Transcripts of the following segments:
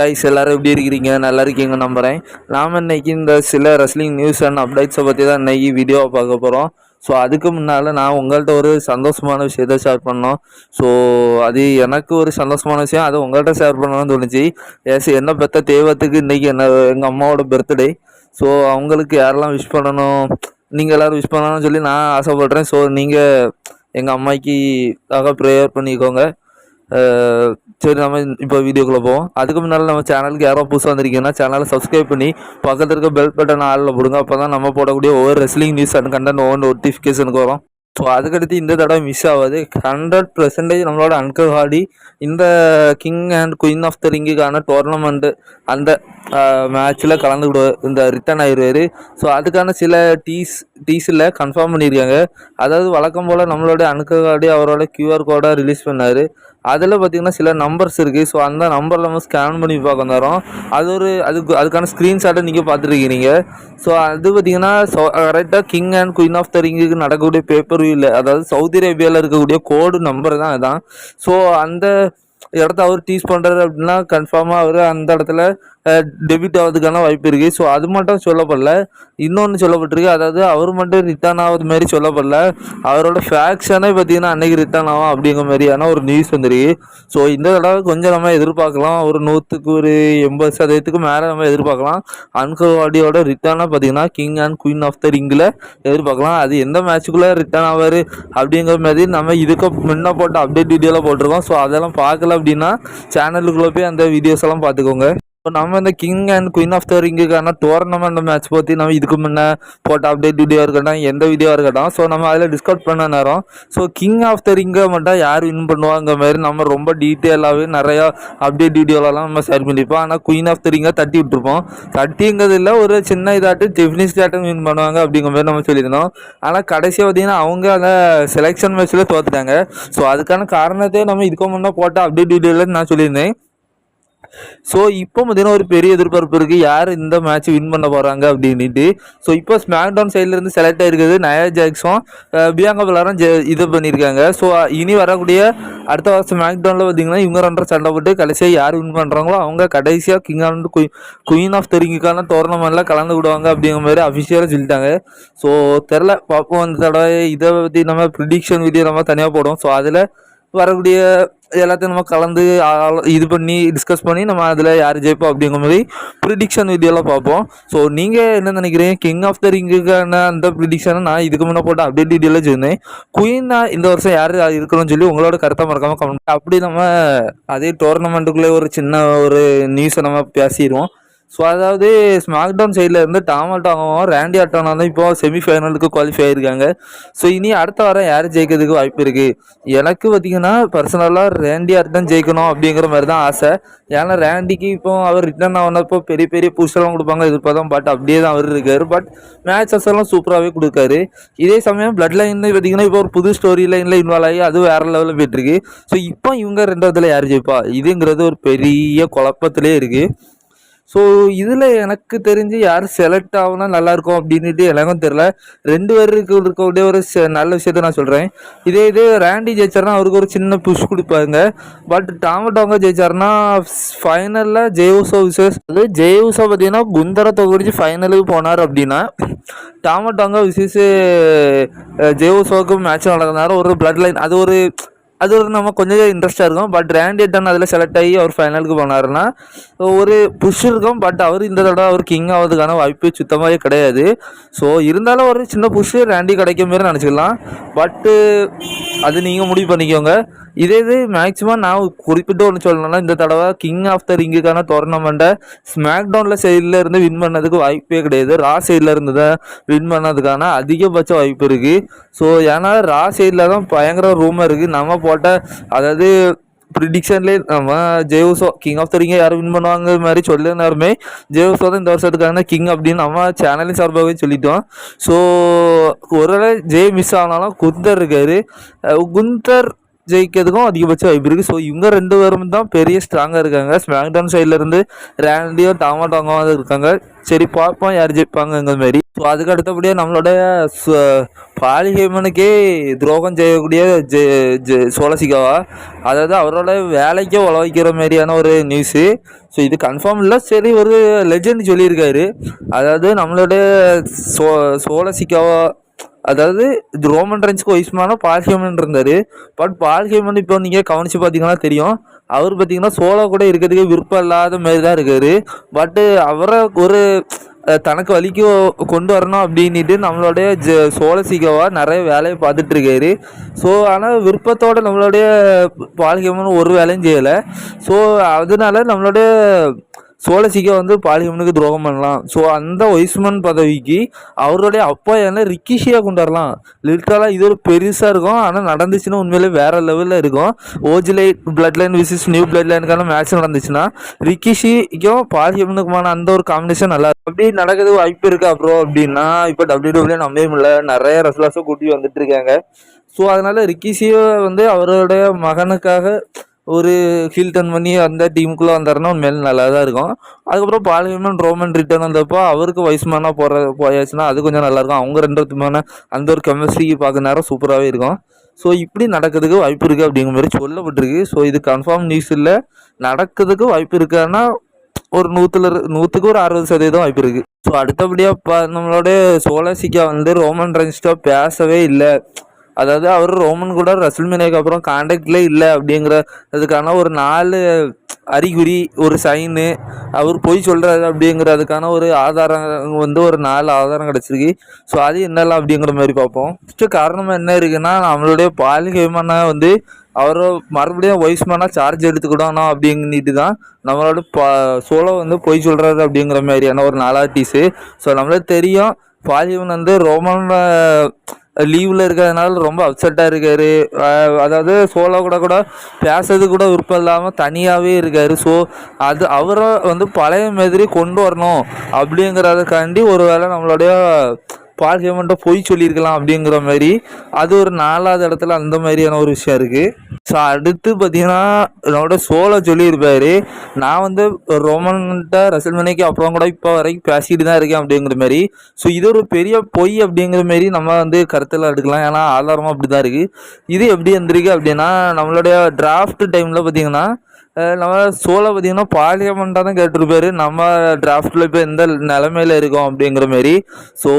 Guys எல்லாரும் எப்படி இருக்கிறீங்க? நல்லா இருக்கீங்க நம்புகிறேன் நாம் இன்னைக்கு இந்த சில ரெஸ்லிங் நியூஸ் அண்ட் அப்டேட்ஸை பற்றி தான் இன்றைக்கி வீடியோவை பார்க்க போகிறோம் ஸோ அதுக்கு முன்னால் நான் உங்கள்கிட்ட ஒரு சந்தோஷமான விஷயத்த ஷேர் பண்ணோம் ஸோ அது எனக்கு ஒரு சந்தோஷமான விஷயம். அது உங்கள்கிட்ட ஷேர் பண்ணணும்னு தோணுச்சு. ஏஸ் என்ன பெத்த தெய்வத்துக்கு இன்றைக்கி என்ன எங்கள் அம்மாவோட பர்த்டே ஸோ அவங்களுக்கு யாரெல்லாம் விஷ் பண்ணணும்? நீங்கள் எல்லோரும் விஷ் பண்ணணும்னு சொல்லி நான் ஆசைப்பட்றேன். ஸோ நீங்கள் எங்கள் அம்மாய்க்கு ப்ரேயர் பண்ணிக்கோங்க. சரி நம்ம இப்போ வீடியோக்குள்ளே போவோம். அதுக்கு முன்னால் நம்ம சேனலுக்கு யாரோ புதுசாக வந்திருக்கீங்கன்னா சேனலை சப்ஸ்கிரைப் பண்ணி பக்கத்தில் இருக்க பெல் பட்டன் ஆளில் போடுங்க. அப்போ தான் நம்ம போடக்கூடிய ஒவ்வொரு ரெஸ்லிங் நியூஸ் அண்ட் கண்டென்ட் ஒவ்வொரு நோட்டிஃபிகேஷனுக்கு வரும். ஸோ அதுக்கடுத்து இந்த தடவை மிஸ் ஆகாது. ஹண்ட்ரட் பர்சன்டேஜ் நம்மளோட அன்கர் ஹாடி இந்த king and queen of the ரிங்குக்கான tournament அந்த மேட்ச்சில் கலந்துக்கிடுவார் இந்த ரிட்டர்ன் ஆயிடுவார் ஸோ அதுக்கான சில டீஸ் டீஸில் கன்ஃபார்ம் பண்ணியிருக்காங்க. அதாவது வழக்கம் போல் நம்மளோட அன்கர் ஹாடி அவரோட கியூஆர் கோடை ரிலீஸ் பண்ணார். அதில் பார்த்தீங்கன்னா சில நம்பர்ஸ் இருக்குது ஸோ அந்த நம்பரில் நம்ம ஸ்கேன் பண்ணி பார்க்க தரோம் அது ஒரு அதுக்கு அதுக்கான ஸ்க்ரீன்ஷாட்டை நீங்கள் பார்த்துருக்கீங்க. ஸோ அது பார்த்திங்கன்னா கரெக்டாக king and queen of the ரிங்குக்கு நடக்கக்கூடிய பேப்பர் இல்லை. அதாவது சவுதி அரேபியாவில் இருக்கக்கூடிய கோடு நம்பர் தான் அதுதான் ஸோ அந்த இடத்த அவர் டீஸ் பண்ணுறாரு அப்படின்னா கன்ஃபார்மாக அவர் அந்த இடத்துல டெபிட் ஆகிறதுக்கான வாய்ப்பு இருக்குது ஸோ அது மட்டும் சொல்லப்படல. இன்னொன்று சொல்லப்பட்டிருக்கு. அதாவது அவர் மட்டும் ரிட்டர்ன் ஆகுது மாரி சொல்லப்படல. அவரோட ஃபேக்ஷனே பார்த்தீங்கன்னா அன்னைக்கு ரிட்டர்ன் ஆகும் அப்படிங்கிற மாதிரியான ஒரு நியூஸ் வந்துருக்கு. ஸோ இந்த தடவை கொஞ்சம் நம்ம எதிர்பார்க்கலாம். ஒரு நூற்றுக்கு ஒரு எண்பது சதவீதத்துக்கு மேலே நம்ம எதிர்பார்க்கலாம். அன்கவாடியோட ரிட்டர்னாக பார்த்தீங்கன்னா king and queen of the ரிங்கில் எதிர்பார்க்கலாம். அது எந்த மேட்ச்சுக்குள்ளே ரிட்டர்ன் ஆவார் அப்படிங்கிற மாதிரி நம்ம இதுக்கு முன்ன போட்ட அப்டேட் வீடியோவில் போட்டிருக்கோம். ஸோ அதெல்லாம் பார்க்கல. அப்படின்னா சேனலுக்குள்ளே போய் அந்த வீடியோஸ் எல்லாம் பார்த்துக்கோங்க. இப்போ நம்ம இந்த king and queen of the ரிங்குக்கான tournament match பற்றி நம்ம இதுக்கு முன்னே போட்ட அப்டேட் வீடியோ இருக்கட்டும் எந்த வீடியோ இருக்கட்டும். ஸோ நம்ம அதில் டிஸ்கஸ் பண்ண நேரம். ஸோ கிங் ஆஃப் த ரிங்கை மட்டும் யார் வின் பண்ணுவாங்க மாதிரி நம்ம ரொம்ப டீட்டெயிலாகவே நிறையா அப்டேட் வீடியோலலாம் நம்ம ஷேர் பண்ணியிருப்போம் ஆனால் குயின் ஆஃப் த ரிங்கை தட்டி விட்டுருப்போம். தட்டிங்கிறதுல ஒரு சின்ன இதாட்டு டெஃபினிஸ் டேட்டும் வின் பண்ணுவாங்க அப்படிங்கிற மாதிரி நம்ம சொல்லியிருந்தோம். ஆனால் கடைசியாக பார்த்தீங்கன்னா அவங்க அந்த செலெக்ஷன் மேட்ச்சில் தோத்துட்டாங்க. ஸோ அதுக்கான காரணத்தை நம்ம இதுக்கு முன்னே போட்ட அப்டேட் வீடியோவில் நான் சொல்லியிருந்தேன். ஸோ இப்போ பார்த்தீங்கன்னா ஒரு பெரிய எதிர்பார்ப்பு இருக்குது யார் இந்த மேட்ச் வின் பண்ண போகிறாங்க அப்படின்ட்டு ஸோ இப்போ ஸ்மாக் டவுன் சைட்லேருந்து செலக்ட் ஆகிருக்குது நயா ஜாக்ஸும் அஹ் பியாங்கா பலாரும் ஜெ இது பண்ணியிருக்காங்க. ஸோ இனி வரக்கூடிய அடுத்த வருஷம் ஸ்மாக் டவுனில் பார்த்தீங்கன்னா இவங்க ரெண்டரை சண்டை போட்டு கடைசியாக யார் வின் பண்ணுறாங்களோ அவங்க கடைசியாக கிங் ஆஃப் குயின் ஆஃப் தெரிங்குக்கான டோர்னமெண்ட்டில் கலந்து விடுவாங்க அப்படிங்கிற மாதிரி அஃபிஷியலாக சொல்லிட்டாங்க. ஸோ தெரில பார்ப்போம். இந்த தடவை இதை பற்றி நம்ம ப்ரிடிக்ஷன் வீடியோ நம்ம தனியாக போடுவோம். ஸோ அதில் வரக்கூடிய எல்லாத்தையும் நம்ம கலந்து இது பண்ணி டிஸ்கஸ் பண்ணி நம்ம அதில் யார் ஜெயிப்போம் அப்படிங்கிற மாதிரி ப்ரிடிக்ஷன் வீடியோலாம் பார்ப்போம். ஸோ நீங்கள் என்ன நினைக்கிறீங்க? கிங் ஆஃப் த ரிங்குக்கான அந்த ப்ரிடிக்ஷனை நான் இதுக்கு முன்னே போட்ட அப்டேட் வீடியோவில் சொன்னேன். குயினா இந்த வருஷம் யார் இருக்கணும்னு சொல்லி உங்களோட கருத்தை மறக்காமல் கமெண்ட் அப்படி நம்ம அதே டோர்னமெண்ட்டுக்குள்ளே ஒரு சின்ன ஒரு நியூஸை நம்ம பேசிடுவோம். ஸோ அதாவது ஸ்மாக் டவுன் சைடில் இருந்து டாமல்டாகவும் ரேண்டி ஆட்டோனா தான் இப்போ செமிஃபைனலுக்கு குவாலிஃபை ஆயிருக்காங்க. ஸோ இனி அடுத்த வாரம் யார் ஜெயிக்கிறதுக்கு வாய்ப்பு இருக்குது எனக்கு பார்த்தீங்கன்னா பர்சனலாக ரேண்டி ஆட்டம் ஜெயிக்கணும் அப்படிங்கிற மாதிரி தான் ஆசை. ஏன்னா ரேண்டிக்கு இப்போ அவர் ரிட்டர்ன் ஆனப்போ பெரிய பெரிய புஷ்ஷெல்லாம் கொடுப்பாங்க எதிர்பார்த்தோம். பட் அப்படியே தான் அவர் இருக்கார். பட் மேட்சஸ் எல்லாம் சூப்பராகவே கொடுக்காரு. இதே சமயம் பிளட் லைன் பார்த்தீங்கன்னா இப்போ ஒரு புது ஸ்டோரி லைனில் இன்வால்வ் ஆகி அது வேறு லெவலில் போயிட்டுருக்கு ஸோ இப்போ இவங்க ரெண்டாவதுல யார் ஜெயிப்பா? இதுங்கிறது ஒரு பெரிய குழப்பத்திலே இருக்குது ஸோ இதில் எனக்கு தெரிஞ்சு யார் செலக்ட் ஆகுனா நல்லாயிருக்கும் அப்படின்ட்டு எனக்கும் தெரில ரெண்டு பேருக்கு இருக்கக்கூடிய ஒரு ச- நல்ல விஷயத்த நான் சொல்கிறேன் இதே இது ரேண்டி ஜெயிச்சார்னா அவருக்கு ஒரு சின்ன புஷ் கொடுப்பாங்க பட் டாமட்டவங்க ஜெயிச்சாருன்னா ஃபைனலில் ஜெயவுசோ விசேஷ் அது ஜெயவுசோ பார்த்தீங்கன்னா குந்தரை தொகுடிச்சு ஃபைனலுக்கு போனார் அப்படின்னா டாமட்டவங்க விசேஷ ஜெயவுசோவுக்கு மேட்ச் நடக்கிறதுனால ஒரு பிளட் லைன் அது ஒரு அது வந்து நம்ம கொஞ்சம் இன்ட்ரெஸ்டாக இருக்கும். பட் ரேண்டியட்டன் அதில் செலக்ட் ஆகி அவர் ஃபைனலுக்கு போனாருன்னா ஒரு புஷ் இருக்கும். பட் அவர் இந்த தடவை அவர் கிங் ஆகிறதுக்கான வாய்ப்பு சுத்தமாகவே கிடையாது. ஸோ இருந்தாலும் ஒரு சின்ன புஷ்ஷு ரேண்டி கிடைக்கும் மாரி நினச்சிக்கலாம். பட்டு அது நீங்கள் முடிவு பண்ணிக்கோங்க. இதே இது மேக்ஸிமம் நான் குறிப்பிட்டு ஒன்று சொல்லணும்னா இந்த தடவை கிங் ஆஃப் த ரிங்குக்கான டோர்னமெண்ட்டை ஸ்மாக் டவுனில் சைடில் இருந்து வின் பண்ணதுக்கு வாய்ப்பே கிடையாது. ரா சைடில் இருந்து தான் வின் பண்ணதுக்கான அதிகபட்ச வாய்ப்பு இருக்குது ஸோ ஏன்னா ரா சைடில் தான் பயங்கர ரூமாக இருக்குது நம்ம போட்ட அதாவது ப்ரிடிக்ஷன்லேயே நம்ம ஜெயவுசோ கிங் ஆஃப் த ரிங்கை யாரும் வின் பண்ணுவாங்க மாதிரி சொல்லியிருந்தாருமே ஜெயவுசோ தான் இந்த வருஷத்துக்கான கிங் அப்படின்னு நம்ம சேனலின் சார்பாகவே சொல்லிட்டோம். ஸோ ஒருவேளை ஜெய் மிஸ் ஆனாலும் குந்தர் இருக்காரு. குந்தர் ஜெயிக்கிறதுக்கும் அதிகபட்ச வாய்ப்பு இருக்குது ஸோ இவங்க ரெண்டு பேரும் தான் பெரிய ஸ்ட்ராங்காக இருக்காங்க. ஸ்மாக்டவுன் சைட்லேருந்து ரேண்டியும் டாமாட்டாங்கவும் இருக்காங்க. சரி பார்ப்போம் யார் ஜெயிப்பாங்கங்கிற மாதிரி ஸோ அதுக்கு அடுத்தபடியாக நம்மளோட பாலிஹேமனுக்கே துரோகம் செய்யக்கூடிய ஜெ ஜெ சோழசிகாவா? அதாவது அவரோட வேலைக்கே உழவைக்கிற மாதிரியான ஒரு நியூஸு ஸோ இது கன்ஃபார்ம் இல்லை. சரி ஒரு லெஜெண்ட் சொல்லியிருக்காரு. அதாவது நம்மளோட சோ சோழசிகாவா அதாவது ரோமன் ரென்ஸ்க்கு ஒய்ஸ்மான பால்ஹேமன் இருந்தார். பட் பால்ஹேமன் இப்போ நீங்கள் கவனித்து பார்த்தீங்கன்னா தெரியும். அவர் பார்த்தீங்கன்னா சோலோ கூட இருக்கிறதுக்கு விருப்பம் இல்லாத மாதிரி தான் இருக்கார். பட்டு அவரை ஒரு தனக்கு வலிக்கு கொண்டு வரணும் அப்படின்ட்டு நம்மளுடைய ஜ சோழசிகவா நிறைய வேலையை பார்த்துட்டு இருக்காரு. ஸோ ஆனால் விருப்பத்தோடு நம்மளுடைய பால்கியமன் ஒரு வேலையும் செய்யலை. ஸோ அதனால நம்மளுடைய சோழசிகா வந்து பாலிகமனுக்கு துரோகம் பண்ணலாம். ஸோ அந்த ஒய்ஸ்மன் பதவிக்கு அவருடைய அப்பா என்ன ரிக்கிஷியாக கொண்டு வரலாம். இது ஒரு பெருசாக இருக்கும். ஆனால் நடந்துச்சுன்னா உண்மையிலே வேற லெவலில் இருக்கும். ஓஜிலை blood line versus new blood லைனுக்கான match நடந்துச்சுன்னா ரிக்கிஷிக்கும் பாலிகமனுக்குமான அந்த ஒரு காம்பினேஷன் நல்லா அப்படி நடக்குது வாய்ப்பு இருக்கா ப்ரோ அப்படின்னா இப்போ டபிள்யூ டபிள்யூ நம்பவே முடியல. நிறைய ரெஸ்லாஸும் கூட்டி வந்துட்டு இருக்காங்க. ஸோ அதனால ரிக்கிஷியை வந்து அவருடைய மகனுக்காக ஒரு ஹீல் டர்ன் பண்ணி அந்த டீமுக்குள்ளே வந்தாருன்னா மேல் நல்லா தான் இருக்கும். அதுக்கப்புறம் பாலிமன் ரோமன் ரிட்டர்ன் வந்தப்போ அவருக்கு வயசுமானா போகிற போயாச்சுன்னா அது கொஞ்சம் நல்லாயிருக்கும். அவங்க ரெண்டு அந்த ஒரு கெமிஸ்ட்ரி பார்க்க நேரம் சூப்பராகவே இருக்கும். ஸோ இப்படி நடக்கிறதுக்கு வாய்ப்பு இருக்குது அப்படிங்கிற மாதிரி சொல்லப்பட்டிருக்கு. ஸோ இது கன்ஃபார்ம் நியூஸ் இல்லை. நடக்கிறதுக்கு வாய்ப்பு இருக்கான்னா ஒரு நூற்றுல நூற்றுக்கு ஒரு அறுபது சதவீதம் வாய்ப்பு இருக்குது ஸோ அடுத்தபடியாக இப்போ நம்மளோட சோலசிக்கா வந்து ரோமன் ரென்ஸ்டோ பேசவே இல்லை. அதாவது அவர் ரோமன் கூட ரசல்மேனியாக்கு அப்புறம் கான்டாக்ட்ல இல்லை அப்படிங்கிற அதுக்கான ஒரு நாலு அறிகுறி ஒரு சைனு அவர் பொய் சொல்கிறாரு அப்படிங்கிறதுக்கான ஒரு ஆதாரம் வந்து ஒரு நாலு ஆதாரம் கிடச்சிருக்கு. ஸோ அது என்னலாம் அப்படிங்கிற மாதிரி பார்ப்போம். ஃபஸ்ட்டு காரணம் என்ன இருக்குன்னா நம்மளுடைய பாலிகைமான வந்து அவர் மறுபடியும் ஒய்ஸ்மேனாக சார்ஜ் எடுத்துக்கிடணும் அப்படிங்கிட்டு தான் நம்மளோட பா சோலோ வந்து பொய் சொல்கிறாரு அப்படிங்கிற மாதிரியான ஒரு நாலாட்டிஸு ஸோ நம்மளுக்கு தெரியும் பாலிவன் வந்து ரோமன் லீவில் இருக்கிறதுனால ரொம்ப அப்செட்டாக இருக்கார். அதாவது சோலோ கூட கூட பேசுறது கூட விருப்பம் இல்லாமல் தனியாகவே இருக்கார். ஸோ அது அவரை வந்து பழைய மாதிரி கொண்டு வரணும் அப்படிங்கிறதுக்காண்டி ஒரு வேளை நம்மளுடைய பால் ஹேமண்ட்டை பொய் சொல்லியிருக்கலாம் அப்படிங்கிற மாதிரி. அது ஒரு நாலாவது இடத்துல அந்த மாதிரியான ஒரு விஷயம் இருக்குது ஸோ அடுத்து பார்த்தீங்கன்னா என்னோட சோலை சொல்லியிருப்பாரு. நான் வந்து ரோமன்கிட்ட ரசல்மனைக்கு அப்புறம் கூட இப்போ வரைக்கும் பேசிட்டு தான் இருக்கேன் அப்படிங்கிற மாதிரி. ஸோ இது ஒரு பெரிய பொய் அப்படிங்கிற மாரி நம்ம வந்து கருத்தில் எடுக்கலாம். ஏன்னா ஆதாரமாக அப்படி தான் இருக்குது இது எப்படி வந்திருக்கு அப்படின்னா நம்மளுடைய டிராஃப்ட் டைமில் பார்த்தீங்கன்னா நம்ம சோழ பார்த்தீங்கன்னா பார்லிமெண்ட்டாக தான் கேட்டிருப்பாரு. நம்ம டிராஃப்டில் இப்போ எந்த நிலமையில இருக்கோம் அப்படிங்கிற மாரி. ஸோ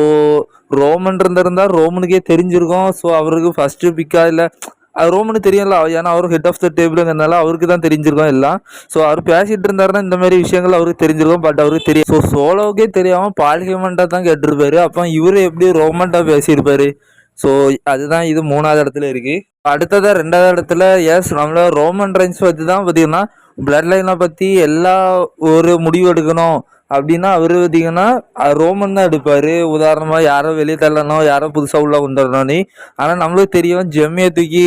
ரோமன் இருந்திருந்தா ரோமனுக்கே தெரிஞ்சிருக்கும். ஸோ அவருக்கு ஃபஸ்ட்டு பிக்காக இல்லை அது ரோமனுக்கு தெரியல ஏன்னா அவர் ஹெட் ஆஃப் த டேபிளுங்கிறதுனால அவருக்கு தான் தெரிஞ்சிருக்கும் எல்லாம். ஸோ அவர் பேசிட்டு இருந்தாருன்னா இந்த மாதிரி விஷயங்கள் அவருக்கு தெரிஞ்சிருக்கும் பட் அவருக்கு தெரியும் ஸோ சோலோவுக்கே தெரியாமல் பார்லிமெண்ட்டாக தான் கேட்டிருப்பாரு. அப்போ இவர் எப்படி ரோமன்ட்டாக பேசியிருப்பாரு? ஸோ அதுதான் இது மூணாவது இடத்துல இருக்கு. அடுத்ததாக ரெண்டாவது இடத்துல எஸ் நம்மள ரோமன் ரைன்ஸ் பற்றி தான் பார்த்தீங்கன்னா பிளட் லைனை பற்றி எல்லா ஒரு முடிவு எடுக்கணும் அப்படின்னா அவர் பார்த்தீங்கன்னா ரோமன் தான் எடுப்பார். உதாரணமாக யாரோ வெளியே தள்ளணும் யாரோ புதுசாக உள்ள கொண்டு வரணும்னு. ஆனால் நம்மளுக்கு தெரியும் ஜெம்மியை தூக்கி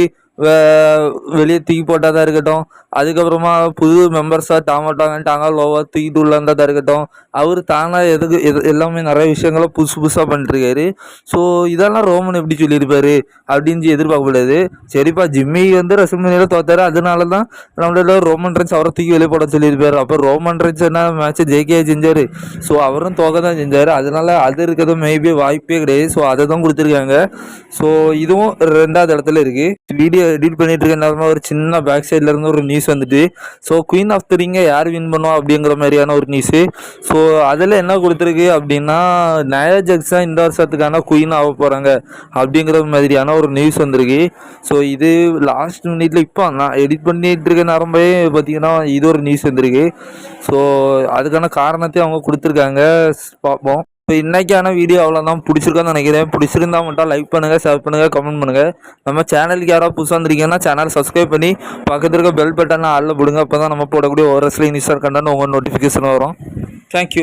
வெளியே தூக்கி போட்டால் தான் இருக்கட்டும். அதுக்கப்புறமா புது மெம்பர்ஸாக டாமட்டாங்க லோவாக தூக்கிட்டு உள்ள இருக்கட்டும். அவர் தானாக எதுக்கு எது எல்லாமே நிறைய விஷயங்களை புதுசு புதுசாக பண்ணிட்டுருக்காரு. ஸோ இதெல்லாம் ரோமன் எப்படி சொல்லியிருப்பாரு அப்படின்னு எதிர்பார்க்கக்கூடாது சரிப்பா ஜிம்மி வந்து ரசமனியில் தோத்தாரு. அதனால தான் நம்மளோட ரோமன் ரன்ஸ் அவரை தூக்கி வெளியே போட சொல்லியிருப்பாரு. அப்போ ரோமன் ரன்ஸ் என்ன மேட்ச்சை ஜெயிக்கே செஞ்சார். ஸோ அவரும் தோக்க தான் செஞ்சார். அதனால அது இருக்கிறது மேபி வாய்ப்பே கிடையாது. ஸோ அதை தான் கொடுத்துருக்காங்க. ஸோ இதுவும் ரெண்டாவது இடத்துல இருக்குது வீடியோ எடிட் பண்ணிட்டு இருக்க நேரமாக ஒரு சின்ன பேக் சைடில் இருந்து ஒரு நியூஸ் வந்துட்டு ஸோ குயின் ஆஃப் த ரிங்கை யார் வின் பண்ணுவோம் அப்படிங்கிற மாதிரியான ஒரு நியூஸு ஸோ அதில் என்ன கொடுத்துருக்கு அப்படின்னா நயா ஜக்ஸா இந்த வருஷத்துக்கான குயின் ஆக போகிறாங்க அப்படிங்கிற மாதிரியான ஒரு நியூஸ் வந்திருக்கு. ஸோ இது லாஸ்ட் மினிட்ல இப்போ நான் எடிட் பண்ணிட்டு இருக்க நேரமே பார்த்தீங்கன்னா இது ஒரு நியூஸ் வந்திருக்கு. ஸோ அதுக்கான காரணத்தையும் அவங்க கொடுத்துருக்காங்க. பார்ப்போம் இப்போ இன்றைக்கான வீடியோ அவ்வளோதான் பிடிச்சிருக்கோன்னு நினைக்கிறேன். பிடிச்சிருந்தா மட்டும் லைக் பண்ணுங்கள் ஷேர் பண்ணுங்கள் கமெண்ட் பண்ணுங்கள் நம்ம சேனலுக்கு யாராவது புதுசாக வந்திருக்கீங்கன்னா சேனல் சப்ஸ்கிரைப் பண்ணி பக்கத்தில் இருக்க பெல் பட்டனை ஆளில் போடுங்க. அப்போ தான் நம்ம போடக்கூடிய ஒரு சில நியூஸாக கண்டன்னு உங்கள் நோட்டிஃபிகேஷன் வரும் தேங்க்யூ